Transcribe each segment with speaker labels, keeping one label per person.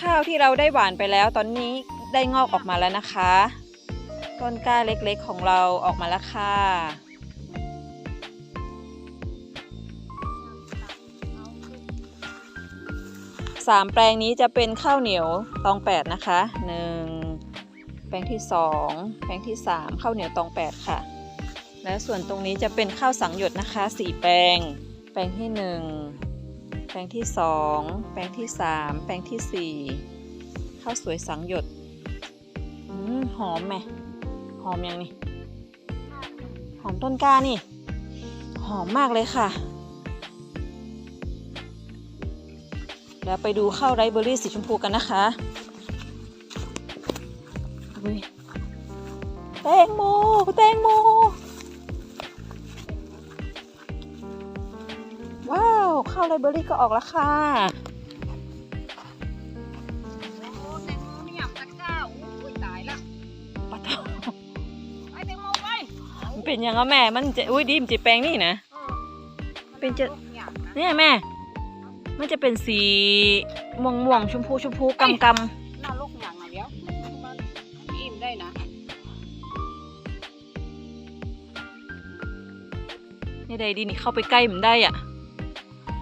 Speaker 1: ข้าวที่เราได้หวานไปแล้วตอนนี้ได้งอกออกมาแล้วนะคะ ต้นกล้าเล็กๆของเราออกมาแล้วค่ะสามแปลงนี้จะเป็นข้าวเหนียวตองแปดนะคะหนึ่งแปลงที่สองแปลงที่สามข้าวเหนียวตองแปดค่ะ และส่วนตรงนี้จะเป็นข้าวสังหยดนะคะสี่แปลง แปลงที่หนึ่ง ปลงที่สองแปลงที่สามแปลงที่สี่ข้าวสวยสังหยดอหอมไหมหอมยังนี่ หอมต้นกล้านี่ หอมมากเลยค่ะ แล้วไปดูข้าวไรเบอรี่สีชมพูกันนะคะแตงโมแตงโม ไรซ์เบอร์รี่ก็ออกแล้วค่ะ
Speaker 2: โอ้แตงโมไม่อยากตะกร้าอุ้ยตายละ
Speaker 1: ปะทอ
Speaker 2: ไอ้แตงโมไป
Speaker 1: มันเป็นยังไงแม่ มันจะอุ้ยดิมนจีแปลงนี่นะ
Speaker 2: เออ
Speaker 1: เป็นจะ
Speaker 2: ลูกอยากนะ
Speaker 1: เนี่ยแม่ มันจะเป็นสีม่วงม่วงๆชมพูชมพูกำก
Speaker 2: น่าลูกอยากนะเดี๋ยวมันอิ่มได้นะำ
Speaker 1: นี่ใดดีนี่เข้าไปใกล้มันได้อะ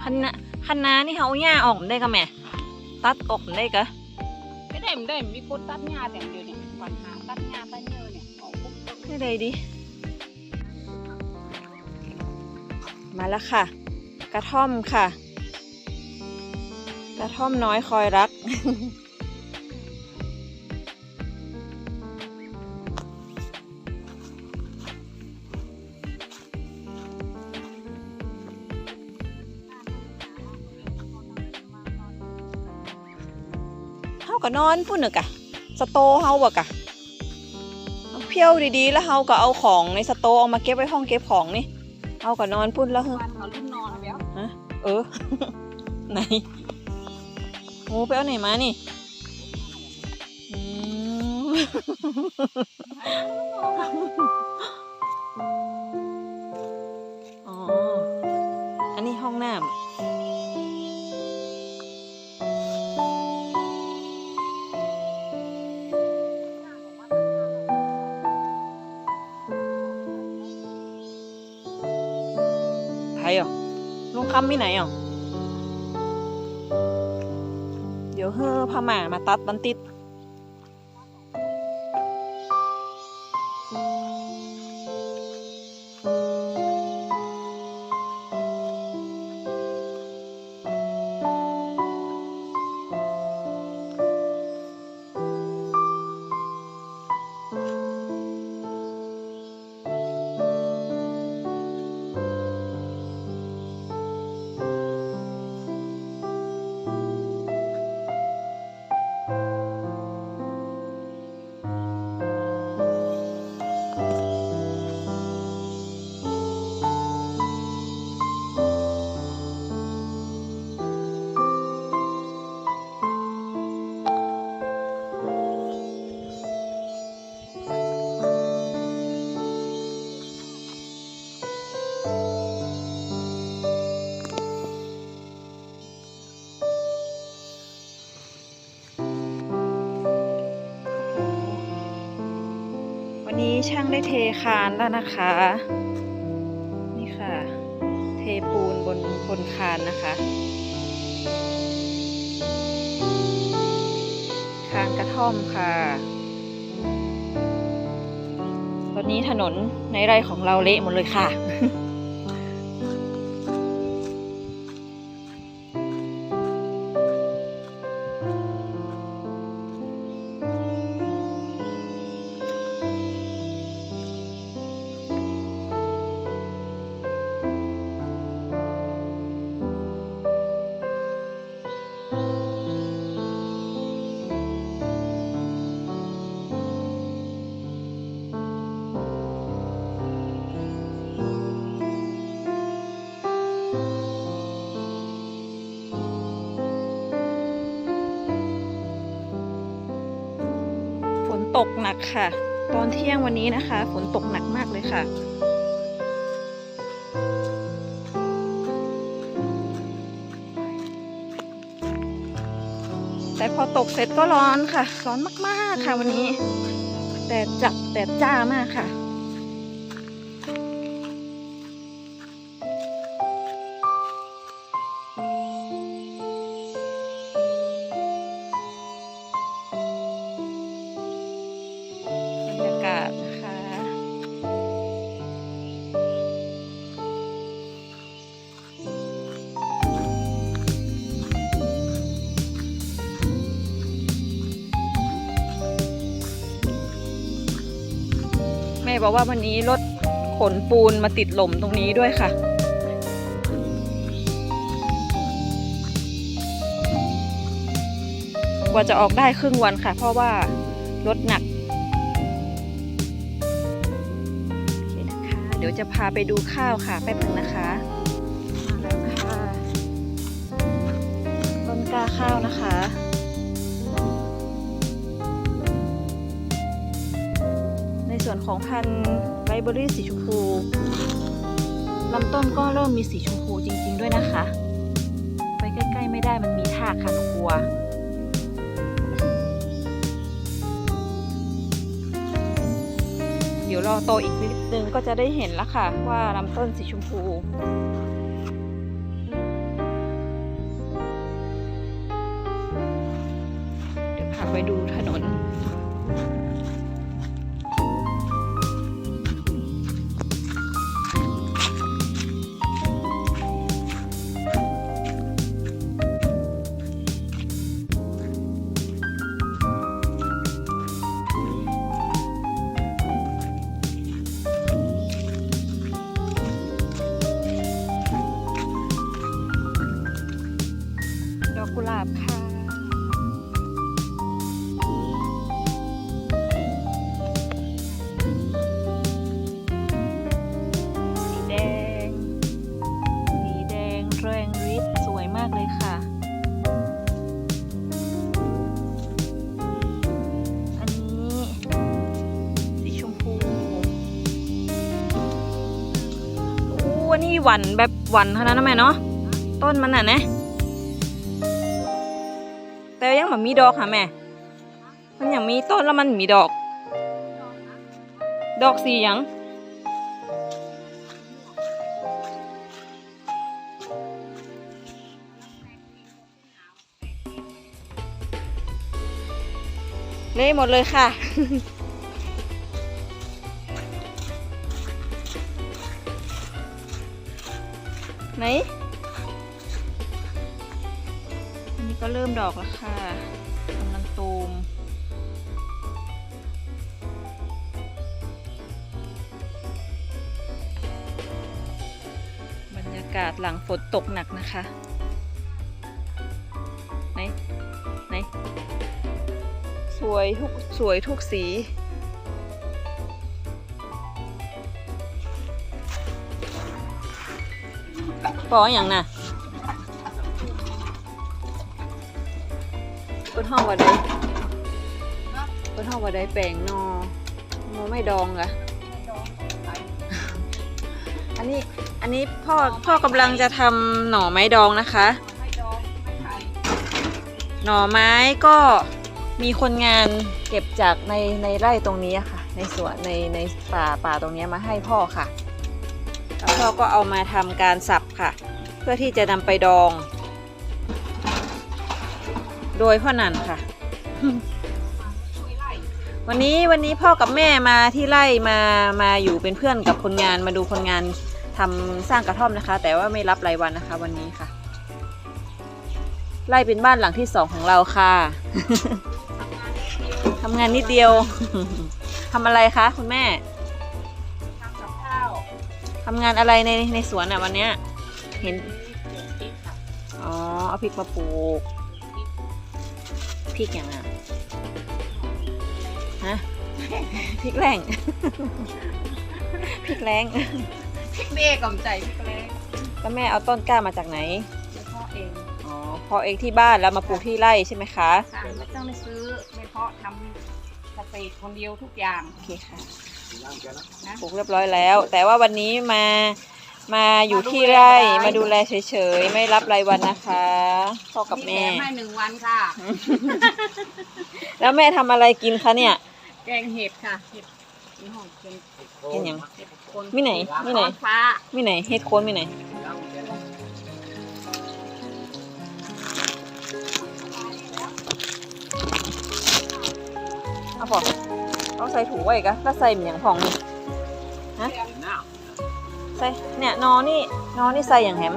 Speaker 1: คันนะคันนานี่เขาเอาหญ้าออกได้กะแม่ ตัดออกได้กะ
Speaker 2: ไม่ได้ไม่ได้มีคนตัดหญ้าแต่เดียวเนี่ยปัญหาตัดหญ้าตัดเยอะเนี่ยออกปุ๊บ
Speaker 1: นี่ได้ดิ มาแล้วค่ะ กระท่อมค่ะ กระท่อมน้อยคอยรัก นอนพุ่นน่ะกะสโตเฮาบ่กะเอาเพี้ยวดีๆ แล้วเฮาก็เอาของในสโตเอามาเก็บไว้ห้องเก็บของนี่เฮาก็นอนพุ่นแล้วเฮ้อ
Speaker 2: วันเขาลุ่มนอนเอาเดี๋ยว
Speaker 1: เออไหนโอ้ไปเอาไหนมานี่อืมอ๋ออันนี้ห้องน้ำ คำไม่ไหนอะ เดี๋ยวเฮ้อพม่ามาตัดบันติด นี้ช่างได้เทคานแล้วนะคะ นี่ค่ะ เทปูนบนบนคานนะคะ คานกระท่อมค่ะ ตอนนี้ถนนในไร่ของเราเละหมดเลยค่ะ ตอนเที่ยงวันนี้นะคะ ฝนตกหนักมากเลยค่ะแต่พอตกเสร็จก็ร้อนค่ะ ร้อนมากๆค่ะวันนี้ แดดจัดแดดจ้ามากค่ะ บอกว่าวันนี้รถขนปูนมาติดหล่มตรงนี้ด้วยค่ะ กว่าจะออกได้ครึ่งวันค่ะ เพราะว่ารถหนักโอเคนะคะ เดี๋ยวจะพาไปดูข้าวค่ะแป๊บหนึงนะคะมาแล้วค่ะต้นกล้าข้าวนะคะ วนของพันธุ์ไบเบอรี่สีชมพูลำต้นก็เริ่มมีสีชมพูจริง ๆ ด้วยนะคะ ไปใกล้ ๆ ไม่ได้มันมีทากค่ะนกลัวเดี๋ยวรอโตอีกนิดนึงก็จะได้เห็นแล้วค่ะ ว่าลำต้นสีชมพูเดี๋ยวพาไปดูถนน หวันแบบหวันเท่านั้นนะแม่เนาะต้นมันน่ะนะแต่ยังแบบมีดอกค่ะแม่ มันยังมีต้นแล้วมันมีดอก ดอกสียังเละหมดเลยค่ะ ไหนอันนี้ก็เริ่มดอกแล้วค่ะกำลังตูมบรรยากาศหลังฝนตกหนักนะคะ ไหน ไหน สวยทุก สวยทุกสี ปออย่างน่ะเปิ้นห้องว่าได้เปิ้นห้องว่าได้แปลงนอโมไม่ดองกะอันนี้อันนี้พ่อพ่อกำลังจะทำหน่อไม้ดองนะคะ
Speaker 2: ไม่ดองไม่ไข่
Speaker 1: หน่อไม้ก็มีคนงานเก็บจากในในไร่ตรงนี้อะค่ะ ในสวนในในป่าป่าตรงนี้มาให้พ่อค่ะ แล้วพ่อก็เอามาทำการสับค่ะ เพื่อที่จะนำไปดอง โดยพ่อนันค่ะ
Speaker 2: วั
Speaker 1: นนี้วันนี้พ่อกับแม่มาที่ไร่มามาอยู่เป็นเพื่อนกับคนงานมาดูคนงานทำสร้างกระท่อมนะคะ แต่ว่าไม่รับรายวันนะคะ วันนี้ค่ะ ไร่เป็นบ้านหลังที่สองของเราค่ะทำงานนิดเดียวทำอะไรคะคุณแม่
Speaker 2: ทำ
Speaker 1: งานอะไรในในสวนอะวันเนี้ย เห็น
Speaker 2: เดี๋ยวพริกค่ะ
Speaker 1: อ๋อ เอาพริกมาปลูก
Speaker 2: พริก
Speaker 1: พริกอย่างอะ ฮะ พริกแรงพริกแรง
Speaker 2: พริกเบ้กล่อมใจพริกแรง
Speaker 1: แล้วแม่เอาต้นกล้ามาจากไหน
Speaker 2: เฉพาะเอง
Speaker 1: อ๋อเพอเองที่บ้านแล้วมาปลูกที่ไร่ใช่ไหมคะ
Speaker 2: ค่ะไม่ต้องไปซื้อไม่เพาะทำเกษตรคนเดียวทุกอย่าง
Speaker 1: โอเคค่ะ
Speaker 2: นะ
Speaker 1: ปลูกเรียบร้อยแล้ว แต่ว่าวันนี้มามาอยู่ที่ไร่มาดูแลเฉยๆ ไม่รับรายวันนะคะพ่อกับแม่
Speaker 2: ถให้หนึ่งวันค่ะ
Speaker 1: แล้วแม่ทำอะไรกินคะเนี่ย
Speaker 2: แกงเห็ดค่ะ เห็ดนี่ห้องเป็น
Speaker 1: เห็นยัง
Speaker 2: เห็ดคน
Speaker 1: มีไหนมีไหน
Speaker 2: ทอดฟ้า
Speaker 1: มีไหนเฮ็ดโคนมีไหน เอาพอ เอาใส่ถุงไว้กะแล้วใส่หมือย่างพองนี่ฮะใส่เนี่ยนอนี่นอนี่ใส่อย่างแฮม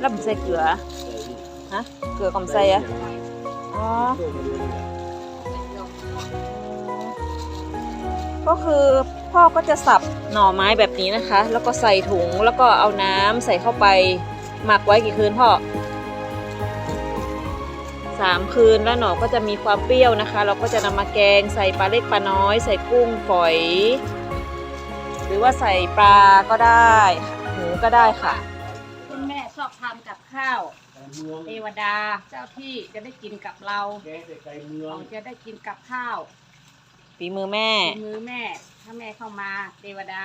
Speaker 1: แล้วผมใส่เกลือฮะเกลือกับใส่อะอ๋อก็คือพ่อก็จะสับหน่อไม้แบบนี้นะคะ แล้วก็ใส่ถุงแล้วก็เอาน้ำใส่เข้าไปหมักไว้กี่คืนพ่อ สามคืน แล้วหน่อก็จะมีความเปรี้ยวนะคะ เราก็จะนำมาแกงใส่ปลาเล็กปลาน้อย ใส่กุ้งฝอย หรือว่าใส่ปลาก็ได้หมูก็ได้ค่ะ
Speaker 2: คุณแม่ชอบทำกับข้าวเทวดาเจ้าที่จะได้กินกับเราเราจะได้กินกับข้าว
Speaker 1: ฝีมือแม่
Speaker 2: ฝีมือแม่ ถ้าแม่เข้ามาเทวดา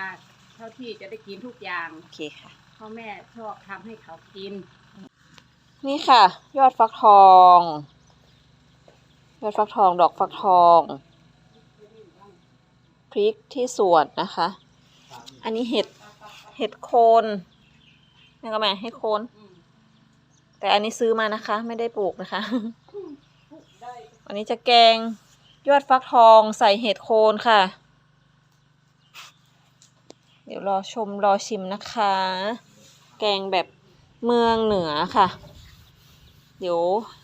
Speaker 2: เจ้าที่จะได้กินทุกอย่าง
Speaker 1: โอเคค่ะ
Speaker 2: เพราะแม่ชอบทำให้เขากิน
Speaker 1: นี่ค่ะ ยอดฟักทอง ยอดฟักทอง ดอกฟักทอง พริกที่สวนนะคะ อันนี้เห็ด เห็ดโคนนี่ก็แม่เห็ดโคน แต่อันนี้ซื้อมานะคะ ไม่ได้ปลูกนะคะอันนี้จะแกงยอดฟักทองใส่เห็ดโคนค่ะ เดี๋ยวรอชมรอชิมนะคะ แกงแบบเมืองเหนือค่ะ เดี๋ยว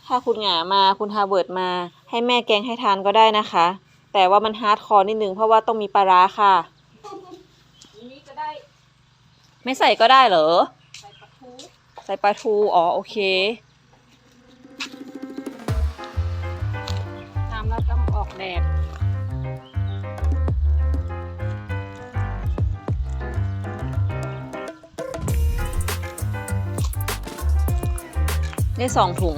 Speaker 1: ถ้าคุณหงามาคุณฮาเวิร์ดมา ให้แม่แกงให้ทานก็ได้นะคะ แต่ว่ามันฮาร์ดคอร์นิดนึงเพราะว่าต้องมีปลาร้าค่ะ
Speaker 2: นี้ก็ได้
Speaker 1: ไม่ใส่ก็ได้เหรอ
Speaker 2: ใส่ปลาทู
Speaker 1: ใส่ปลาทู อ๋อ โอเค
Speaker 2: ทำแล้วต้องออกแดด
Speaker 1: ได้สองถุง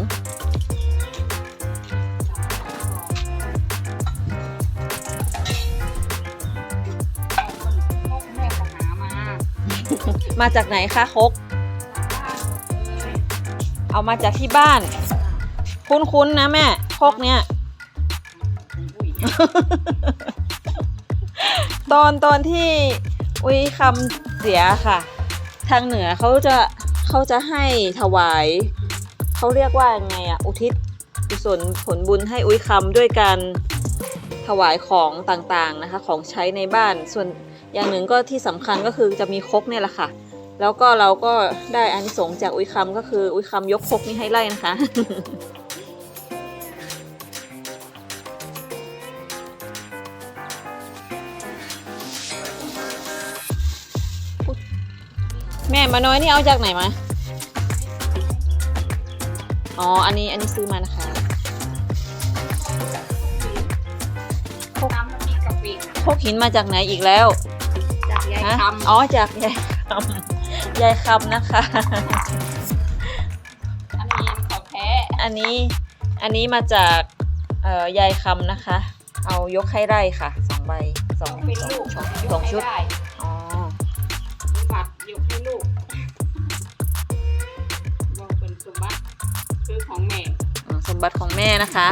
Speaker 2: พวกแม่ก็หามา
Speaker 1: มาจากไหนคะครกเอามาจากที่บ้าน คุ้นๆนะแม่ครกเนี้ย
Speaker 2: อุ้ย
Speaker 1: ตอนตอนที่อุ้ยคำเสียค่ะ ทางเหนือเขาจะเขาจะให้ถวาย เขาเรียกว่ายังไงอะอุทิศกุศลผลบุญให้อุ้ยคำด้วยการถวายของต่างๆนะคะ ของใช้ในบ้านส่วนอย่างหนึ่งก็ที่สำคัญก็คือจะมีครกเนี่ยแหละค่ะ แล้วก็เราก็ได้อานิสงส์จากอุ้ยคำก็คืออุ้ยคำยกครกนี้ให้ไล่นะคะแม่มาน้อยนี่เอาจากไหนมา อ๋อ อันนี้อันนี้ซื้อมานะคะ
Speaker 2: น้ำน้ำพริกกะปิ
Speaker 1: พกหินมาจากไหนอีกแล้ว
Speaker 2: จากยาย
Speaker 1: ฮะ
Speaker 2: คำ
Speaker 1: อ๋อ จากยายคำยายคำนะคะ
Speaker 2: อันนี้ของแท้
Speaker 1: อันนี้อันนี้มาจากเอ่อยายคำนะคะ เอายกให้ไร่ค่ะสองใบสอง
Speaker 2: เป็น
Speaker 1: สอง
Speaker 2: ลูก
Speaker 1: สอง
Speaker 2: ยก
Speaker 1: สอง
Speaker 2: ให้
Speaker 1: ชุด
Speaker 2: ได้
Speaker 1: อ๋อ
Speaker 2: บัตรยกให้ลูกบอก บัติของแม่
Speaker 1: นะคะ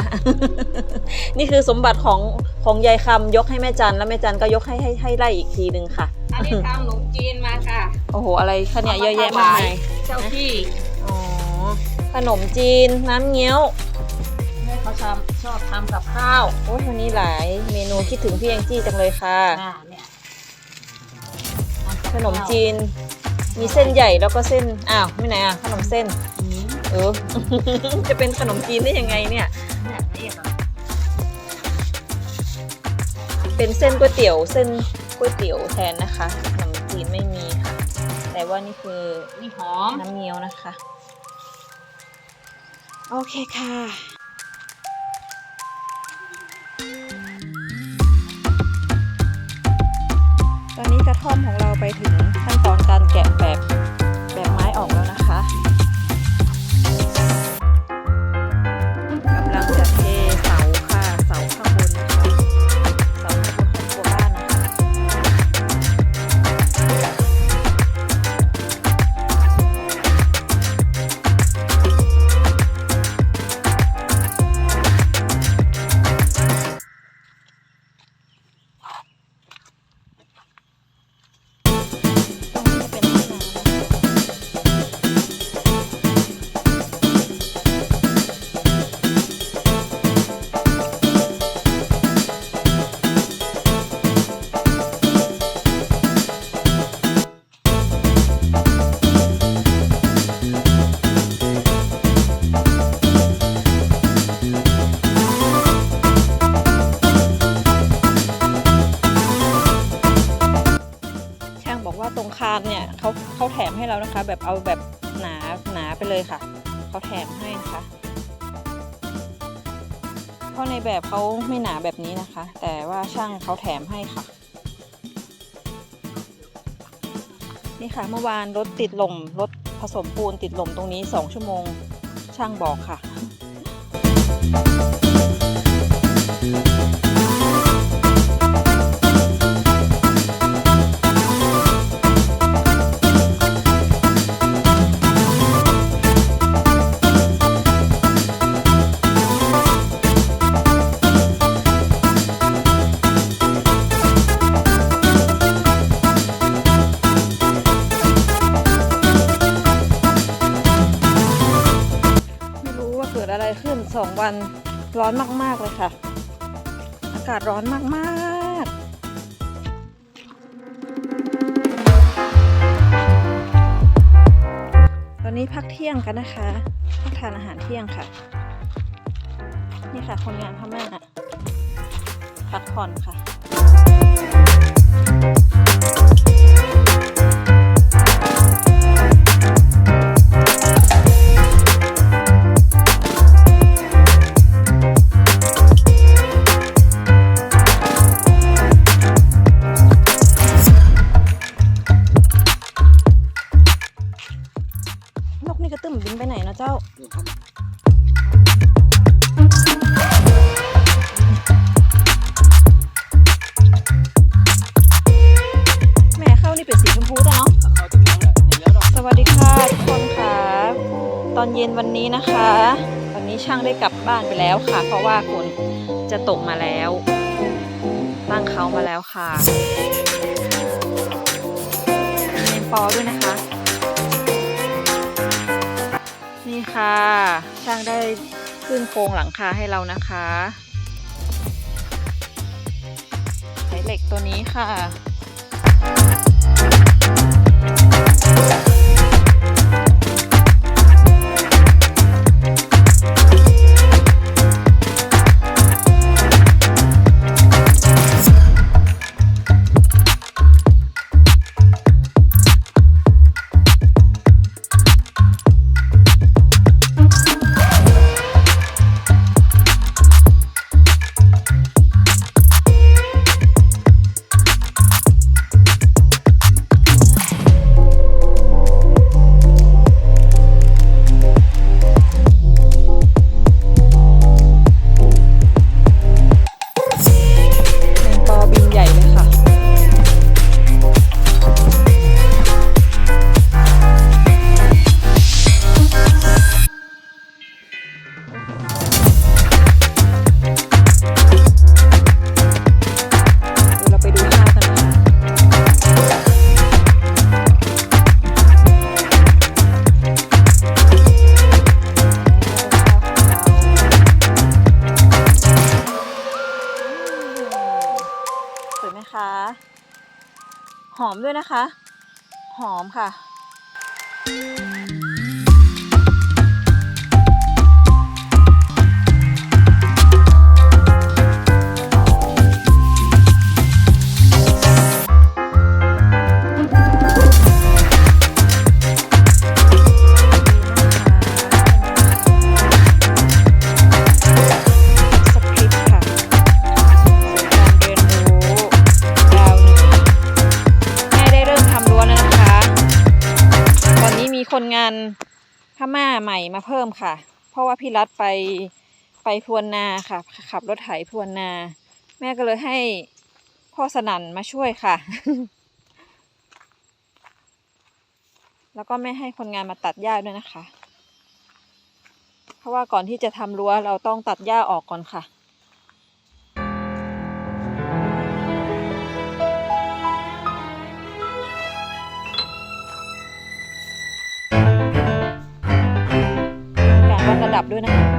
Speaker 1: นี่คือสมบัติของของยายคำยกให้แม่จันแล้วแม่จันก็ยกให้ให้ให้ไร่อีกทีหนึ่งค่ะ
Speaker 2: อันนี้ทำขนมจีนมาค่ะ
Speaker 1: โอ้โหอะไรคะเนี่ยเยอะแยะมากมาย
Speaker 2: เจ้าที่
Speaker 1: อ๋อขนมจีนน้ำเงี้ยว
Speaker 2: แม่เขาชอบชอบทำกับข้าว
Speaker 1: โอ้ยวันนี้หลายเมนูคิดถึงพี่แองจี้จังเลยค่ะ
Speaker 2: อ่าเนี่ย
Speaker 1: ขนมจีน มีเส้นใหญ่แล้วก็เส้น อ้าว ไม่ไหนอะ ขนมเส้น
Speaker 2: อืม
Speaker 1: เออ จะเป็นขนมจีนได้ยังไงเนี่ย
Speaker 2: เป็
Speaker 1: นเส้นก๋วยเตี๋ยว เส้นก๋วยเตี๋ยวแทนนะคะ ขนมจีนไม่มีค่ะ แต่ว่านี่คือ
Speaker 2: นี่หอม
Speaker 1: น้ำเงี้ยวนะคะ โอเคค่ะตอนนี้กระท่อมของเราไปถึงขั้นตอนการแกะแบบแบบไม้ออกแล้วนะคะ นะคะ แต่ว่าช่างเขาแถมให้ค่ะ นี่ค่ะเมื่อวานรถติดลมรถผสมปูนติดลมตรงนี้ 2 ชั่วโมงช่างบอกค่ะ นะคะพักทานอาหารเที่ยงค่ะ นี่ค่ะคนงานพม่าพักผ่อนค่ะ ช่างได้ขึ้นโครงหลังคาให้เรานะคะใช้เหล็กตัวนี้ค่ะ เพราะว่าพี่รัตไปไปพรวนนาค่ะ ขับรถไถพรวนนา แม่ก็เลยให้พ่อสนั่นมาช่วยค่ะ แล้วก็แม่ให้คนงานมาตัดหญ้าด้วยนะคะ เพราะว่าก่อนที่จะทำรั้วเราต้องตัดหญ้าออกก่อนค่ะ ดับด้วยนะคะ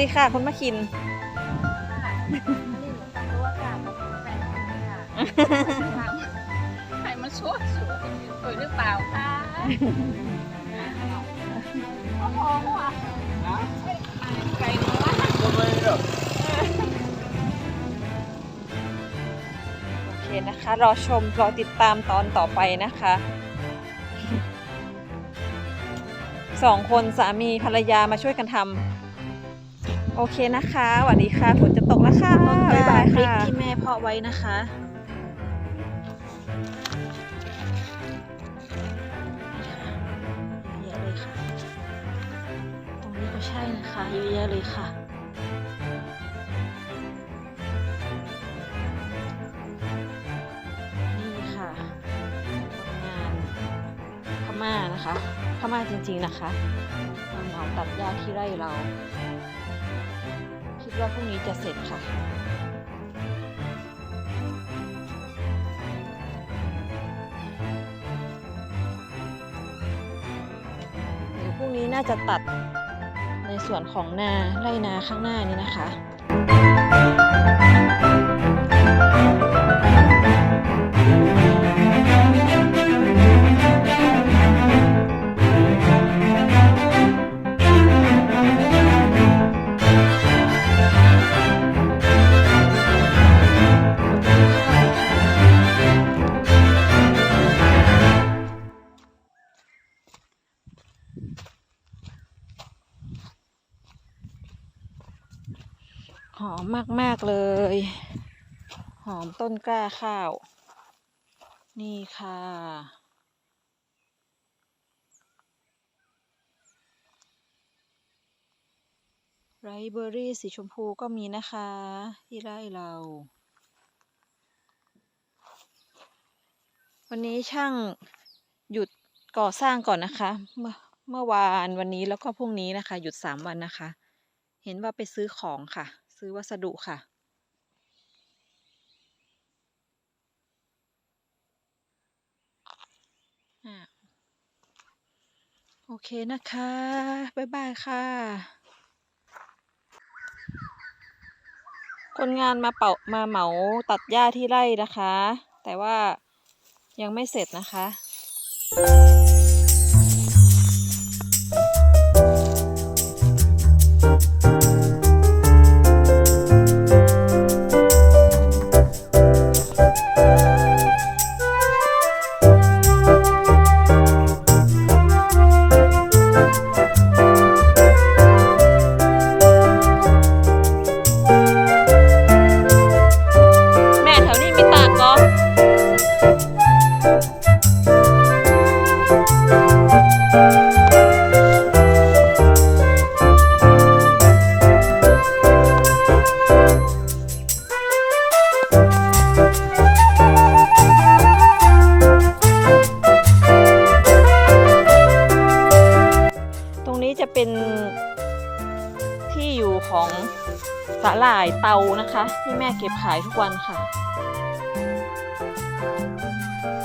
Speaker 3: ดีค่ะ คุณมะคิน
Speaker 2: ใครมาช่วยสวยสวยหรือเปล่าคะโอ้โหว่ะไก่เนื้อ
Speaker 3: โอเคนะคะ รอชม รอติดตามตอนต่อไปนะคะ สองคนสามีภรรยามาช่วยกันทำ โอเคนะคะสวัสดีค่ะฝนจะตกแล้วค่ะบ๊ายบาย
Speaker 1: พริก
Speaker 3: ค่ะ
Speaker 1: ที่แม่เพาะไว้นะคะเยอะเลยค่ะ ตรงนี้ก็ใช่นะคะเยอะแยะเลยค่ะนี่ค่ะงานพม่านะคะพม่าจริงๆนะคะมาเหมาตัดหญ้าที่ไร่เราคิด ว่าพรุ่งนี้จะเสร็จค่ะเดี๋ยวพรุ่งนี้น่าจะตัดในส่วนของนาไร่นาข้างหน้านี้นะคะ หอมมาก ๆ เลย หอมต้นกล้าข้าว นี่ค่ะ ไรเบอร์รี่สีชมพูก็มีนะคะ ที่ไร่เรา วันนี้ช่างหยุดก่อสร้างก่อนนะคะ เมื่อเมื่อวานวันนี้แล้วก็พรุ่งนี้นะคะ หยุดสามวันนะคะ เห็นว่าไปซื้อของค่ะ ซื้อวัสดุค่ะ โอเคนะคะ บ๊ายบายค่ะ คนงานมาเป่ามาเหมาตัดหญ้าที่ไร่นะคะ แต่ว่ายังไม่เสร็จนะคะ ตานะคะที่แม่เก็บขายทุกวันค่ะ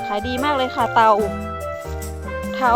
Speaker 1: ขายดีมากเลยค่ะเตาเทา